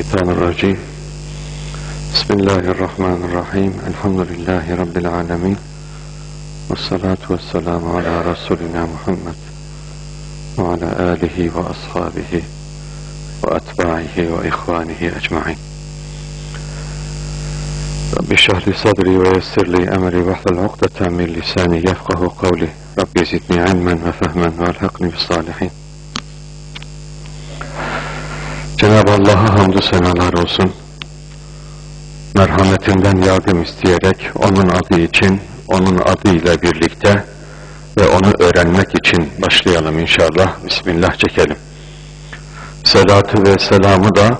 الشيطان الرجيم. بسم الله الرحمن الرحيم. الحمد لله رب العالمين. والصلاة والسلام على رسولنا محمد وعلى آله وأصحابه وأتباعه وإخوانه أجمعين. رب اشرح لي صدري ويسر لي أمري. واحلل عقدة من لساني يفقه قولي. رب زدني علما وفهما وألحقني بالصالحين. Cenab-ı Allah'a hamdü senalar olsun. Merhametinden yardım isteyerek onun adı için, onun adıyla birlikte ve onu öğrenmek için başlayalım inşallah. Bismillah çekelim. Selatı ve selamı da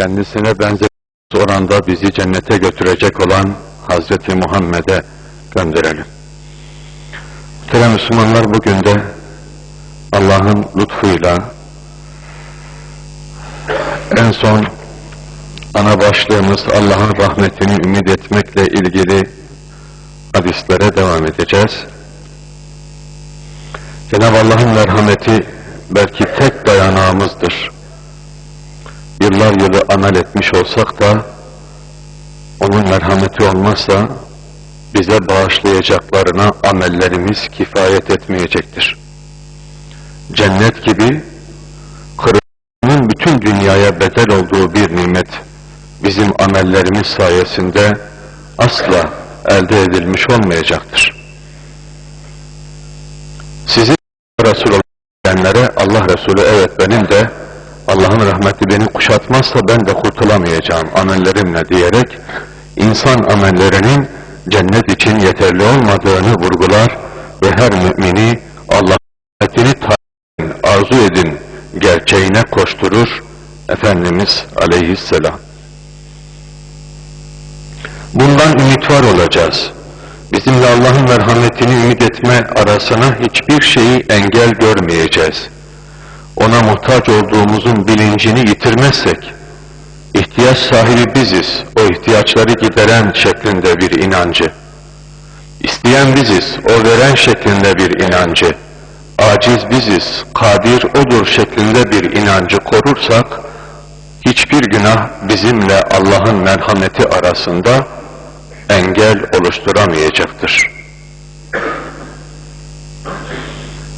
kendisine benzer oranda bizi cennete götürecek olan Hazreti Muhammed'e gönderelim. Muhterem Müslümanlar bugün de Allah'ın lütfuyla en son ana başlığımız Allah'ın rahmetini ümit etmekle ilgili hadislere devam edeceğiz. Cenab-ı Allah'ın merhameti belki tek dayanağımızdır. Yıllar yılı amel etmiş olsak da onun merhameti olmazsa bize bağışlayacaklarına amellerimiz kifayet etmeyecektir. Cennet gibi bütün dünyaya bedel olduğu bir nimet bizim amellerimiz sayesinde asla elde edilmiş olmayacaktır. Sizin Resul diyenlere Allah Resulü evet benim de Allah'ın rahmeti beni kuşatmazsa ben de kurtulamayacağım amellerimle diyerek insan amellerinin cennet için yeterli olmadığını vurgular ve her mümini Allah'ın rahmetini arzu edin gerçeğine koşturur Efendimiz aleyhisselam. Bundan ümit var olacağız. Bizimle Allah'ın merhametini ümit etme arasına hiçbir şeyi engel görmeyeceğiz. Ona muhtaç olduğumuzun bilincini yitirmezsek, ihtiyaç sahibi biziz, o ihtiyaçları gideren şeklinde bir inancı. İsteyen biziz, o veren şeklinde bir inancı aciz biziz, kadir odur şeklinde bir inancı korursak, hiçbir günah bizimle Allah'ın merhameti arasında engel oluşturamayacaktır.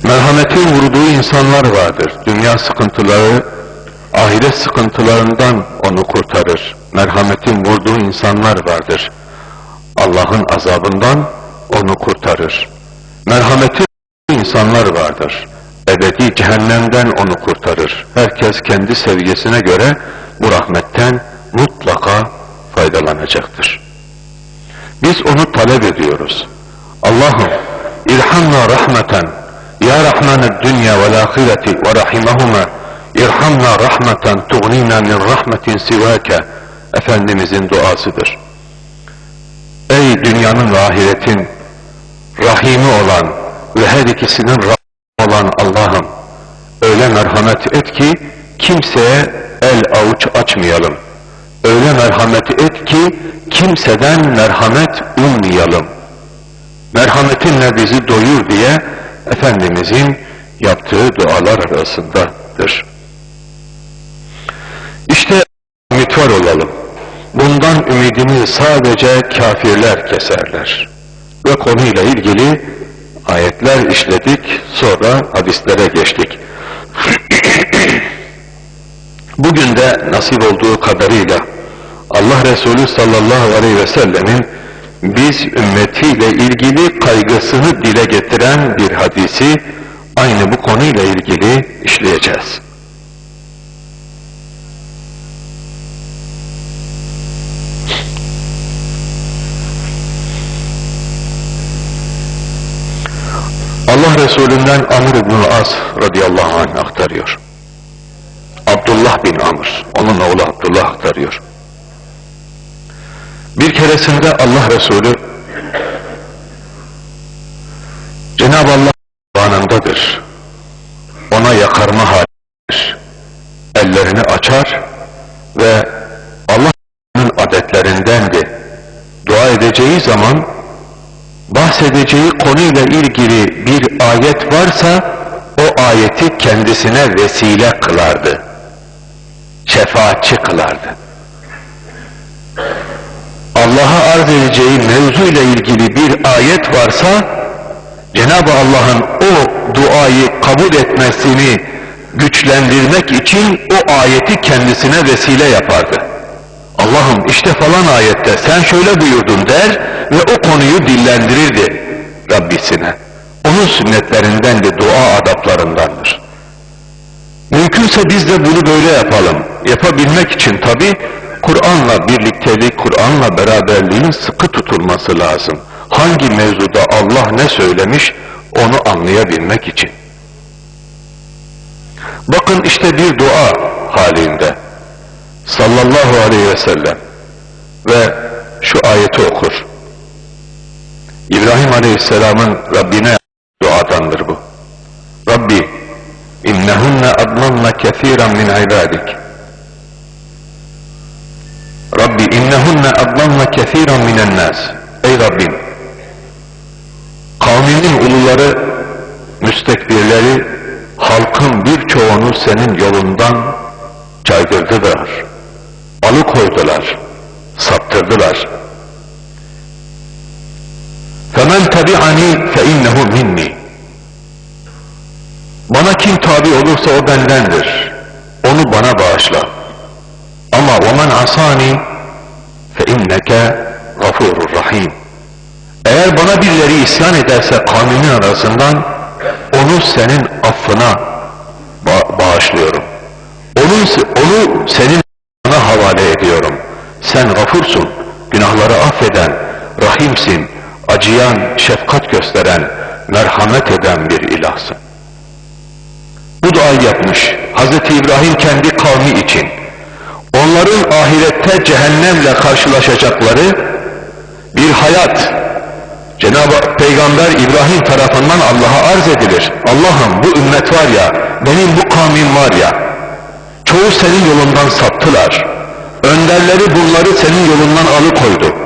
Merhametin vurduğu insanlar vardır. Dünya sıkıntıları, ahiret sıkıntılarından onu kurtarır. Merhametin vurduğu insanlar vardır. Allah'ın azabından onu kurtarır. Merhametin insanlar vardır. Ebedi cehennemden onu kurtarır. Herkes kendi seviyesine göre bu rahmetten mutlaka faydalanacaktır. Biz onu talep ediyoruz. Allah'ım irhamna rahmeten ya rahmaned dünya vel ahireti ve rahimahuma irhamna rahmeten tuğnina min rahmetin sivake Efendimizin duasıdır. Ey dünyanın ve ahiretin rahimi olan ve her ikisinin Rabbim olan Allah'ım öyle merhamet et ki kimseye el avuç açmayalım. Öyle merhamet et ki kimseden merhamet ummayalım. Merhametinle bizi doyur diye Efendimizin yaptığı dualar arasındadır. İşte ümit olalım. Bundan ümidini sadece kafirler keserler. Ve konuyla ilgili ayetler işledik, sonra hadislere geçtik. Bugün de nasip olduğu kadarıyla Allah Resulü sallallahu aleyhi ve sellemin biz ümmetiyle ilgili kaygısını dile getiren bir hadisi aynı bu konuyla ilgili işleyeceğiz. Allah Resulü'nden Amr ibn As radıyallahu anh aktarıyor. Abdullah bin Amr, onun oğlu Abdullah aktarıyor. Bir keresinde Allah Resulü Cenab-ı Allah anındadır. Ona yakarma halidir. Ellerini açar ve Allah'ın adetlerindendi. Dua edeceği zaman bahsedeceği konuyla ilgili bir ayet varsa o ayeti kendisine vesile kılardı. şefaatçi kılardı. Allah'a arz edeceği mevzuyla ilgili bir ayet varsa Cenab-ı Allah'ın o duayı kabul etmesini güçlendirmek için o ayeti kendisine vesile yapardı. Allah'ım işte falan ayette sen şöyle buyurdun der ve o konuyu dillendirirdi Rabbisine. Onun sünnetlerinden de dua adaplarındandır. Mümkünse biz de bunu böyle yapalım. Yapabilmek için tabi Kur'an'la birliktelik, Kur'an'la beraberliğin sıkı tutulması lazım. Hangi mevzuda Allah ne söylemiş onu anlayabilmek için. Bakın işte bir dua halinde sallallahu aleyhi ve sellem ve şu ayeti okur. İbrahim aleyhisselamın Rabbine duadandır bu. Rabbi innehunne adlalna kethiren min ibadik. Rabbi innehunne adlalna kethiren minen nas. Ey Rabbim kavminin uluları müstekbirleri halkın birçoğunu senin yolundan caydırdılar, alıkoydular, saptırdılar. tabi'ani fe innehu minni. Bana kim tabi olursa o bendendir. Onu bana bağışla. Ama ve men asani fe inneke gafurur rahim. Eğer bana birileri isyan ederse kavminin arasından onu senin affına ba bağışlıyorum. Onu, onu senin sana havale ediyorum. Sen gafursun, günahları affeden, rahimsin, acıyan, şefkat gösteren, merhamet eden bir ilahsın. Bu duayı yapmış Hazreti İbrahim kendi kavmi için. Onların ahirette cehennemle karşılaşacakları bir hayat, Cenab-ı Peygamber İbrahim tarafından Allah'a arz edilir. Allah'ım bu ümmet var ya, benim bu kavmim var ya, çoğu senin yolundan saptılar. Önderleri bunları senin yolundan alıkoydu.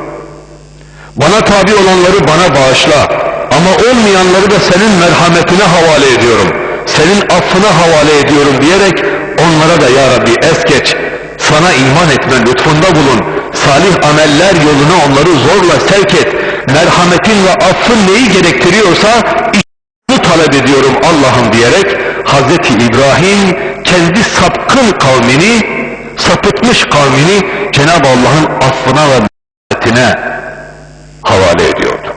Bana tabi olanları bana bağışla ama olmayanları da senin merhametine havale ediyorum. Senin affına havale ediyorum diyerek onlara da ya Rabbi es geç. Sana iman etme lütfunda bulun. Salih ameller yoluna onları zorla sevk et. Merhametin ve affın neyi gerektiriyorsa bunu talep ediyorum Allah'ım diyerek Hazreti İbrahim kendi sapkın kavmini, sapıtmış kavmini Cenab-ı Allah'ın affına ve merhametine havale ediyordu.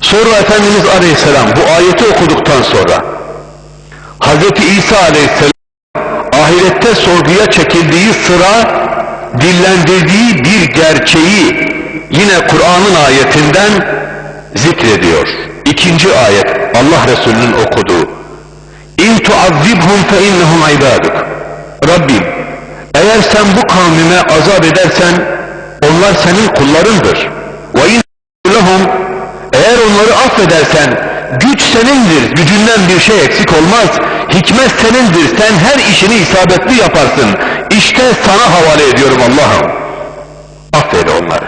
Sonra Efendimiz Aleyhisselam bu ayeti okuduktan sonra Hazreti İsa Aleyhisselam ahirette sorguya çekildiği sıra dillendirdiği bir gerçeği yine Kur'an'ın ayetinden zikrediyor. İkinci ayet Allah Resulü'nün okuduğu tuazzibhum fe innehum ibaduk Rabbim eğer sen bu kavmime azap edersen onlar senin kullarındır. Lehum eğer onları affedersen güç senindir, gücünden bir şey eksik olmaz. Hikmet senindir, sen her işini isabetli yaparsın. İşte sana havale ediyorum Allah'ım. Affeyle onları.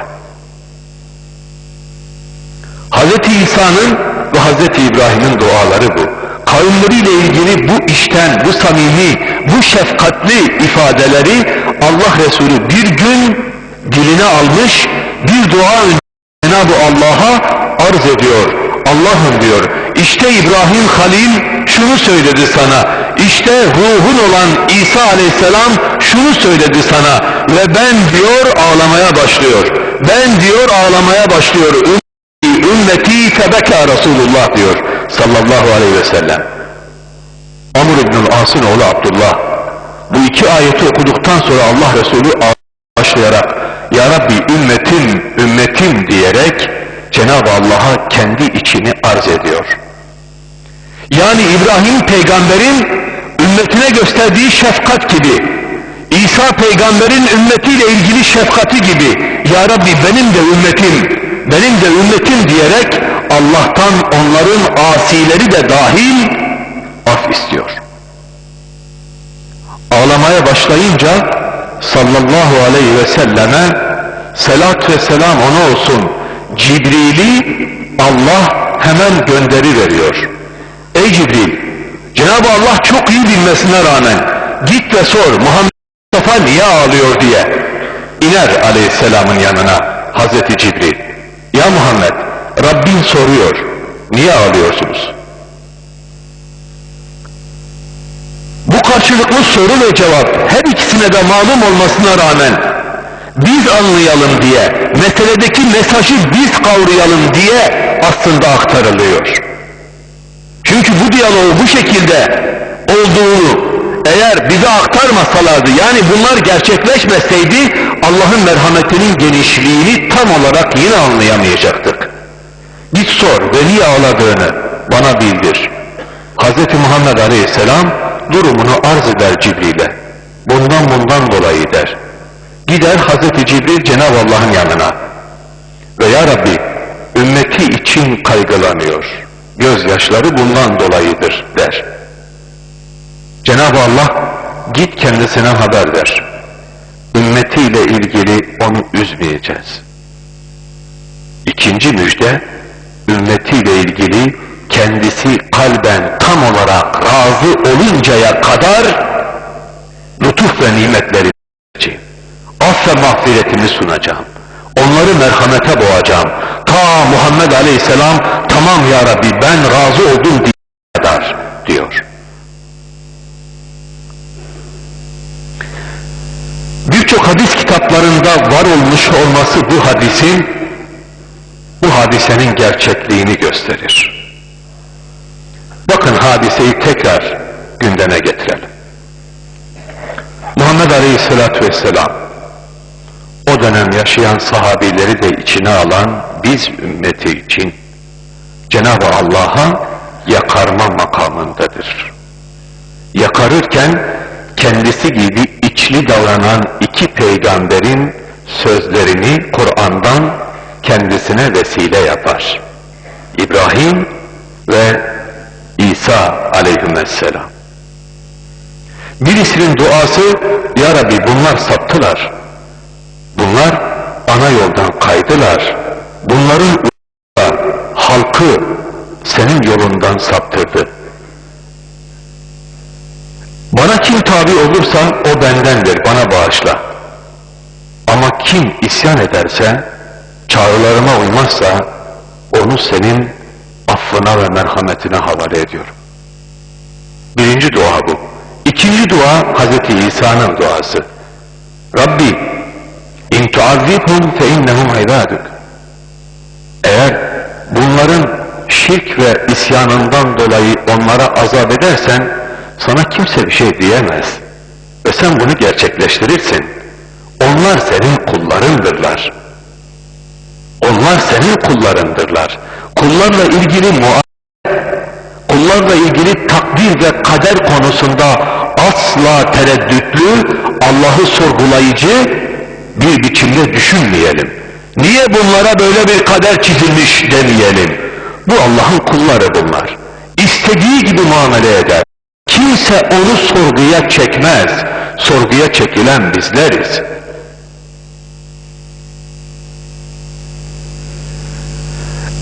Hazreti İsa'nın ve Hazreti İbrahim'in duaları bu. Kavimleriyle ilgili bu işten, bu samimi, bu şefkatli ifadeleri Allah Resulü bir gün diline almış, bir dua Cenab-ı Allah'a arz ediyor. Allah'ım diyor, işte İbrahim Halil şunu söyledi sana, işte ruhun olan İsa Aleyhisselam şunu söyledi sana ve ben diyor ağlamaya başlıyor. Ben diyor ağlamaya başlıyor. Ümmeti febeka Resulullah diyor sallallahu aleyhi ve sellem. Amr İbnül As'ın oğlu Abdullah bu iki ayeti okuduktan sonra Allah Resulü başlayarak Ya Rabbi ümmetim, ümmetim diyerek Cenab-ı Allah'a kendi içini arz ediyor. Yani İbrahim peygamberin ümmetine gösterdiği şefkat gibi, İsa peygamberin ümmetiyle ilgili şefkati gibi, Ya Rabbi benim de ümmetim, benim de ümmetim diyerek Allah'tan onların asileri de dahil af istiyor. Ağlamaya başlayınca sallallahu aleyhi ve selleme selat ve selam ona olsun Cibril'i Allah hemen gönderi veriyor. Ey Cibril Cenab-ı Allah çok iyi bilmesine rağmen git ve sor Muhammed Mustafa niye ağlıyor diye iner aleyhisselamın yanına Hazreti Cibril. Ya Muhammed Rabbin soruyor niye ağlıyorsunuz? Karşılıklı soru ve cevap her ikisine de malum olmasına rağmen biz anlayalım diye, meseledeki mesajı biz kavrayalım diye aslında aktarılıyor. Çünkü bu diyalog bu şekilde olduğunu eğer bize aktarmasalardı yani bunlar gerçekleşmeseydi Allah'ın merhametinin genişliğini tam olarak yine anlayamayacaktık. Git sor ve niye ağladığını bana bildir. Hz. Muhammed Aleyhisselam durumunu arz eder Cibril'e. Bundan bundan dolayı der. Gider Hz. Cibril Cenab-ı Allah'ın yanına. Ve Ya Rabbi ümmeti için kaygılanıyor. Gözyaşları bundan dolayıdır der. Cenab-ı Allah git kendisine haber ver. Ümmetiyle ilgili onu üzmeyeceğiz. İkinci müjde ümmetiyle ilgili kendisi kalben tam olarak razı oluncaya kadar lütuf ve nimetleri vereceğim. Af ve mağfiretimi sunacağım. Onları merhamete boğacağım. Ta Muhammed Aleyhisselam tamam ya Rabbi ben razı oldum diye kadar diyor. Birçok hadis kitaplarında var olmuş olması bu hadisin bu hadisenin gerçekliğini gösterir. Hadiseyi tekrar gündeme getirelim. Muhammed Aleyhisselatü Vesselam o dönem yaşayan sahabileri de içine alan biz ümmeti için Cenab-ı Allah'a yakarma makamındadır. Yakarırken kendisi gibi içli davranan iki peygamberin sözlerini Kur'an'dan kendisine vesile yapar. İbrahim ve İsa aleyhisselam. Birisinin duası, Ya Rabbi bunlar saptılar. Bunlar ana yoldan kaydılar. Bunların halkı senin yolundan saptırdı. Bana kim tabi olursa o bendendir, bana bağışla. Ama kim isyan ederse, çağrılarıma uymazsa, onu senin affına ve merhametine havale ediyorum. Birinci dua bu. İkinci dua Hazreti İsa'nın duası. Rabbi, in tuazzibhum fe innehum ibaduk. Eğer bunların şirk ve isyanından dolayı onlara azap edersen, sana kimse bir şey diyemez. Ve sen bunu gerçekleştirirsin. Onlar senin kullarındırlar. Onlar senin kullarındırlar. Kullarla ilgili muamele, kullarla ilgili takdir ve kader konusunda asla tereddütlü, Allah'ı sorgulayıcı bir biçimde düşünmeyelim. Niye bunlara böyle bir kader çizilmiş demeyelim. Bu Allah'ın kulları bunlar. İstediği gibi muamele eder. Kimse onu sorguya çekmez. Sorguya çekilen bizleriz.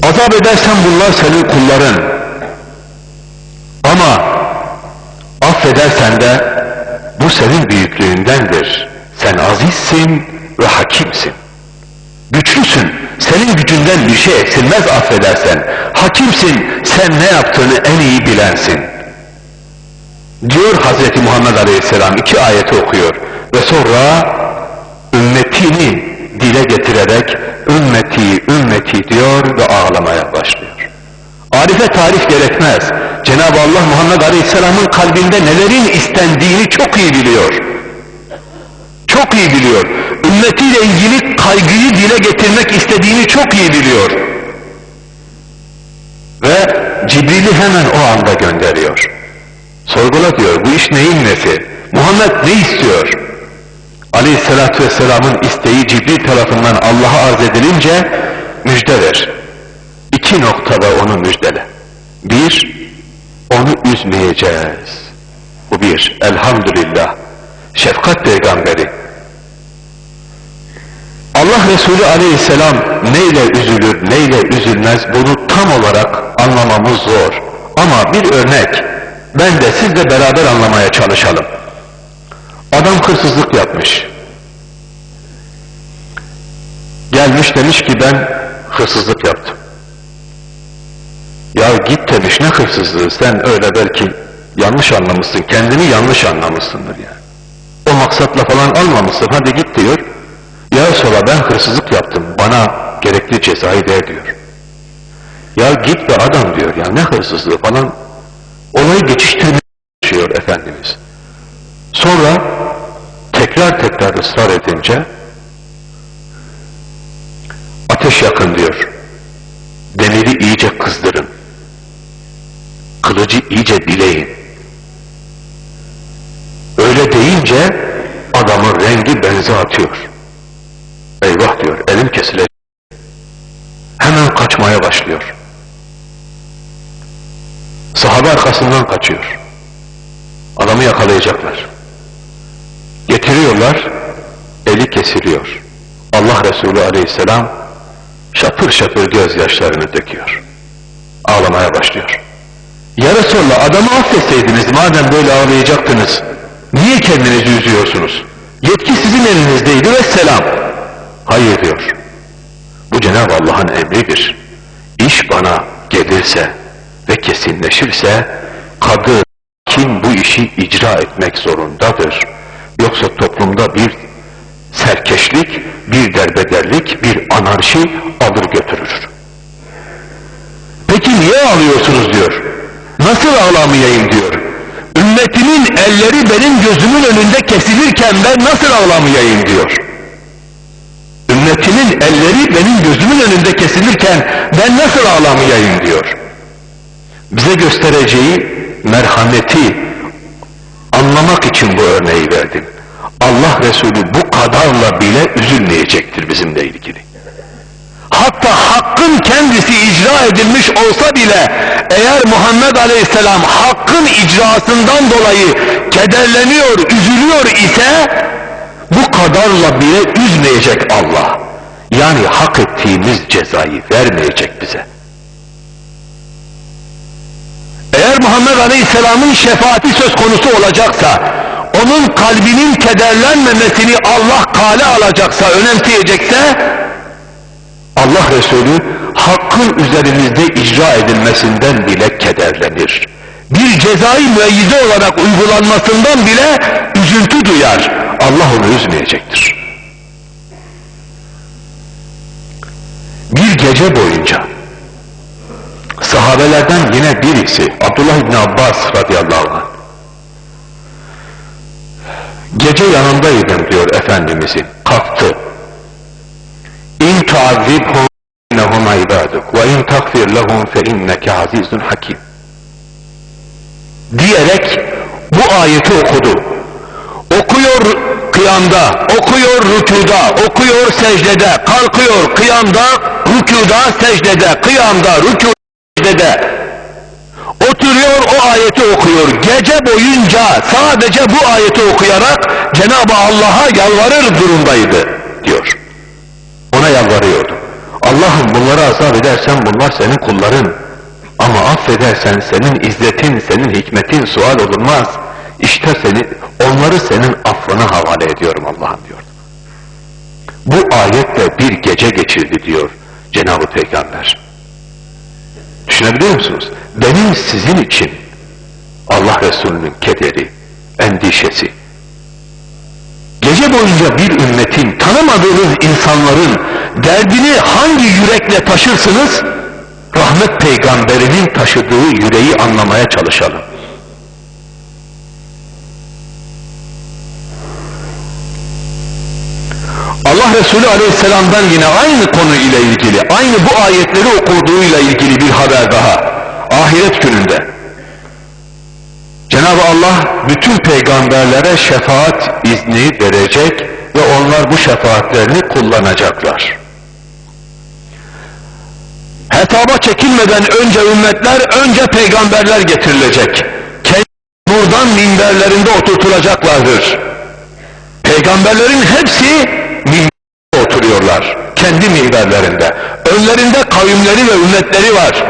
Azap edersen bunlar senin kulların. Ama affedersen de bu senin büyüklüğündendir. Sen azizsin ve hakimsin. Güçlüsün. Senin gücünden bir şey eksilmez affedersen. Hakimsin. Sen ne yaptığını en iyi bilensin. Diyor Hazreti Muhammed Aleyhisselam iki ayeti okuyor. Ve sonra ümmetini dile getirerek ümmeti ümmeti diyor ve ağlamaya başlıyor. Arife tarif gerekmez. Cenab-ı Allah Muhammed Aleyhisselam'ın kalbinde nelerin istendiğini çok iyi biliyor. Çok iyi biliyor. Ümmetiyle ilgili kaygıyı dile getirmek istediğini çok iyi biliyor. Ve Cibril'i hemen o anda gönderiyor. Sorgula diyor, bu iş neyin nesi? Muhammed ne istiyor? Aleyhisselatü Vesselam'ın isteği Cibril tarafından Allah'a arz edilince müjde ver. İki noktada onu müjdele. Bir, onu üzmeyeceğiz. Bu bir, elhamdülillah. Şefkat peygamberi. Allah Resulü aleyhisselam neyle üzülür, neyle üzülmez bunu tam olarak anlamamız zor. Ama bir örnek, ben de siz de beraber anlamaya çalışalım. Adam hırsızlık yapmış. Gelmiş demiş ki ben hırsızlık yaptım. Ya git demiş ne hırsızlığı sen öyle belki yanlış anlamışsın kendini yanlış anlamışsındır yani. O maksatla falan almamışsın hadi git diyor. Ya sola ben hırsızlık yaptım bana gerekli cezayı ver diyor. Ya git be adam diyor ya ne hırsızlığı falan olayı geçiştirmeye çalışıyor Efendimiz. Sonra tekrar tekrar ısrar edince ateş yakın diyor. Demiri iyice kızdırın. Kılıcı iyice bileyin. Öyle deyince adamın rengi benze atıyor. Eyvah diyor elim kesilecek. Hemen kaçmaya başlıyor. Sahabe arkasından kaçıyor. Adamı yakalayacaklar. Getiriyorlar, eli kesiliyor. Allah Resulü aleyhisselam şapır şapır gözyaşlarını döküyor. Ağlamaya başlıyor. Ya Resulallah adamı affetseydiniz madem böyle ağlayacaktınız, niye kendinizi üzüyorsunuz? Yetki sizin elinizdeydi ve selam. Hayır diyor. Bu Cenab-ı Allah'ın emridir. İş bana gelirse ve kesinleşirse kadı kim bu işi icra etmek zorundadır. Yoksa toplumda bir serkeşlik, bir derbederlik, bir anarşi alır götürür. Peki niye ağlıyorsunuz diyor. Nasıl ağlamayayım diyor. Ümmetimin elleri benim gözümün önünde kesilirken ben nasıl ağlamayayım diyor. Ümmetimin elleri benim gözümün önünde kesilirken ben nasıl ağlamayayım diyor. Bize göstereceği merhameti anlamak için bu örneği verdim. Allah Resulü bu kadarla bile üzülmeyecektir bizimle ilgili. Hatta hakkın kendisi icra edilmiş olsa bile eğer Muhammed Aleyhisselam hakkın icrasından dolayı kederleniyor, üzülüyor ise bu kadarla bile üzmeyecek Allah. Yani hak ettiğimiz cezayı vermeyecek bize. Eğer Muhammed Aleyhisselam'ın şefaati söz konusu olacaksa, onun kalbinin kederlenmemesini Allah kale alacaksa, önemseyecekse, Allah Resulü hakkın üzerimizde icra edilmesinden bile kederlenir. Bir cezai müeyyide olarak uygulanmasından bile üzüntü duyar. Allah onu üzmeyecektir. Bir gece boyunca sahabelerden yine birisi Abdullah İbni Abbas radıyallahu anh gece yanındaydım diyor Efendimizin kalktı İn tuazibhum innehum ibaduk ve in takfir lehum fe inneke azizun hakim diyerek bu ayeti okudu. Okuyor kıyamda, okuyor rükuda, okuyor secdede, kalkıyor kıyamda, rükuda, secdede, kıyamda, rükuda, secdede. Oturuyor o ayeti okuyor. Gece boyunca sadece bu ayeti okuyarak Cenab-ı Allah'a yalvarır durumdaydı diyor. Ona yalvarıyordu. Allah'ım bunları azap edersen bunlar senin kulların. Ama affedersen senin izzetin, senin hikmetin sual olunmaz. İşte seni, onları senin affına havale ediyorum Allah'ım diyor. Bu ayetle bir gece geçirdi diyor Cenab-ı Peygamber. Düşünebiliyor musunuz? Benim sizin için Allah Resulü'nün kederi, endişesi, gece boyunca bir ümmetin, tanımadığınız insanların derdini hangi yürekle taşırsınız? Rahmet peygamberinin taşıdığı yüreği anlamaya çalışalım. Allah Resulü Aleyhisselam'dan yine aynı konu ile ilgili, aynı bu ayetleri okuduğuyla ilgili. Ahiret gününde. Cenab-ı Allah bütün peygamberlere şefaat izni verecek ve onlar bu şefaatlerini kullanacaklar. Hetaba çekilmeden önce ümmetler, önce peygamberler getirilecek. Kendi buradan minberlerinde oturtulacaklardır. Peygamberlerin hepsi minberinde oturuyorlar. Kendi minberlerinde. Önlerinde kavimleri ve ümmetleri var.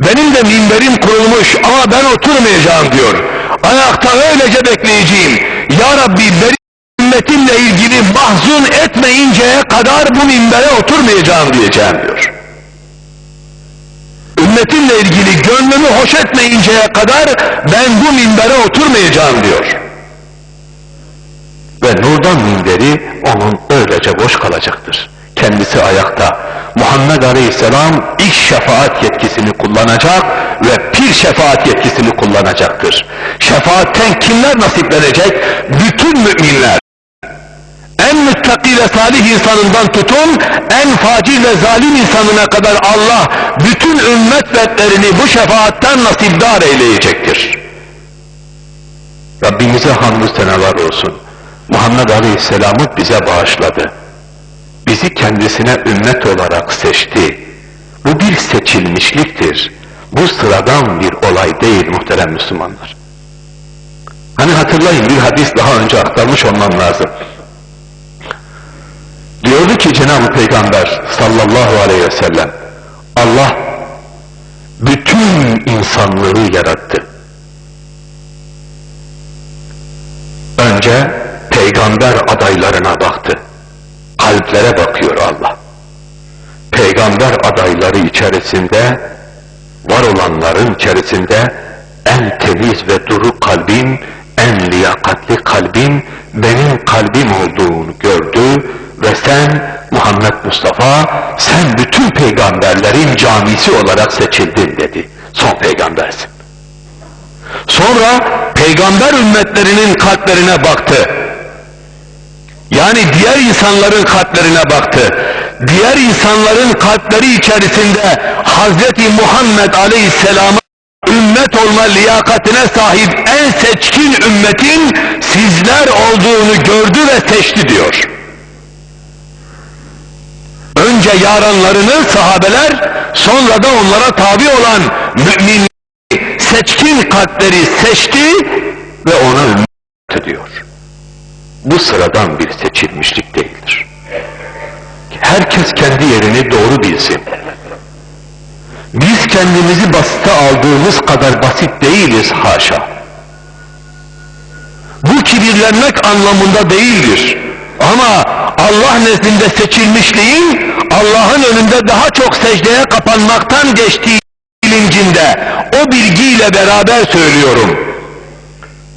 Benim de minberim kurulmuş ama ben oturmayacağım diyor. Ayakta öylece bekleyeceğim. Ya Rabbi beni ümmetimle ilgili mahzun etmeyinceye kadar bu minbere oturmayacağım diyeceğim diyor. Ümmetimle ilgili gönlümü hoş etmeyinceye kadar ben bu minbere oturmayacağım diyor. Ve nurdan minberi onun öylece boş kalacaktır. Kendisi ayakta. Muhammed Aleyhisselam ilk şefaat yetkisini kullanacak ve pir şefaat yetkisini kullanacaktır. Şefaatten kimler nasiplenecek? Bütün müminler. En müttaki ve salih insanından tutun, en facir ve zalim insanına kadar Allah bütün ümmet fertlerini bu şefaatten nasipdar eyleyecektir. Rabbimize hamdü senalar olsun. Muhammed Aleyhisselam'ı bize bağışladı. Bizi kendisine ümmet olarak seçti. Bu bir seçilmişliktir. Bu sıradan bir olay değil muhterem Müslümanlar. Hani hatırlayın bir hadis daha önce aktarmış olmam lazım. Diyordu ki Cenab-ı Peygamber sallallahu aleyhi ve sellem Allah bütün insanlığı yarattı. Önce peygamber adaylarına baktı. Kalplere bakıyor Allah. Peygamber adayları içerisinde var olanların içerisinde en temiz ve duru kalbin, en liyakatli kalbin benim kalbim olduğunu gördü ve sen Muhammed Mustafa sen bütün peygamberlerin camisi olarak seçildin dedi. Son peygambersin. Sonra peygamber ümmetlerinin kalplerine baktı. Yani diğer insanların kalplerine baktı. Diğer insanların kalpleri içerisinde Hazreti Muhammed Aleyhisselam'a ümmet olma liyakatine sahip en seçkin ümmetin sizler olduğunu gördü ve seçti diyor. Önce yaranlarını sahabeler sonra da onlara tabi olan mümin seçkin kalpleri seçti ve ona ümmet diyor. Bu sıradan bir seçilmişlik değildir. Herkes kendi yerini doğru bilsin. Biz kendimizi basite aldığımız kadar basit değiliz haşa. Bu kibirlenmek anlamında değildir. Ama Allah nezdinde seçilmişliğin Allah'ın önünde daha çok secdeye kapanmaktan geçtiği bilincinde o bilgiyle beraber söylüyorum.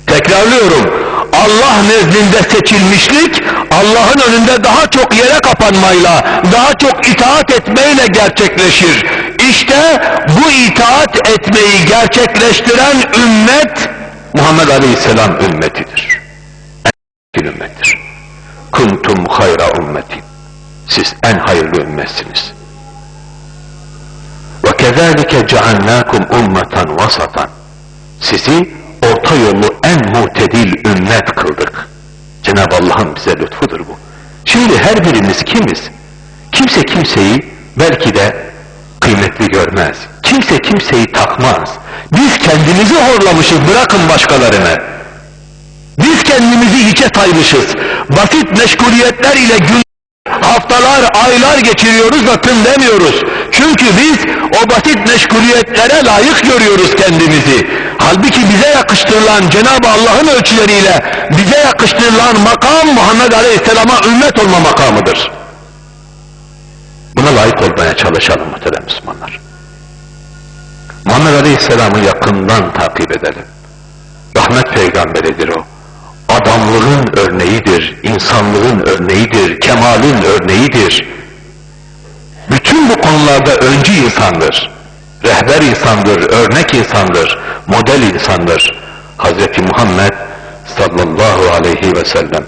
Tekrarlıyorum. Allah nezdinde seçilmişlik Allah'ın önünde daha çok yere kapanmayla, daha çok itaat etmeyle gerçekleşir. İşte bu itaat etmeyi gerçekleştiren ümmet Muhammed Aleyhisselam ümmetidir. En ümmettir. Kuntum hayra ümmetin. Siz en hayırlı ümmetsiniz. Kezalike cealnakum ummeten vasatan. Sizi orta yolu en mutedil ümmet kıldık. Cenab-ı Allah'ın bize lütfudur bu. Şimdi her birimiz kimiz? Kimse kimseyi belki de kıymetli görmez. Kimse kimseyi takmaz. Biz kendimizi horlamışız bırakın başkalarını. Biz kendimizi hiçe saymışız. Basit meşguliyetler ile gün haftalar, aylar geçiriyoruz da tüm demiyoruz. Çünkü biz o basit meşguliyetlere layık görüyoruz kendimizi. Halbuki bize yakıştırılan Cenab-ı Allah'ın ölçüleriyle bize yakıştırılan makam Muhammed Aleyhisselam'a ümmet olma makamıdır. Buna layık olmaya çalışalım muhterem Müslümanlar. Muhammed Aleyhisselam'ı yakından takip edelim. Rahmet peygamberidir o. Adamlığın örneğidir, insanlığın örneğidir, kemalin örneğidir. Bütün bu konularda öncü insandır. Rehber insandır, örnek insandır, model insandır. Hazreti Muhammed sallallahu aleyhi ve sellem.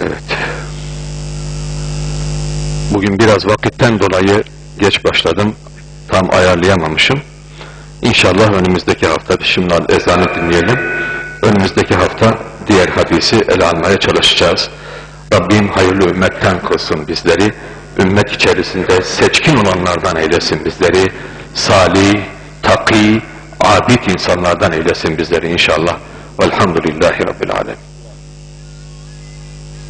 Evet. Bugün biraz vakitten dolayı geç başladım. Tam ayarlayamamışım. İnşallah önümüzdeki hafta şimdi ezanı dinleyelim. Önümüzdeki hafta diğer hadisi ele almaya çalışacağız. Rabbim hayırlı ümmetten kılsın bizleri. Ümmet içerisinde seçkin olanlardan eylesin bizleri. Salih, taki, abid insanlardan eylesin bizleri inşallah. Velhamdülillahi Rabbil Alemin.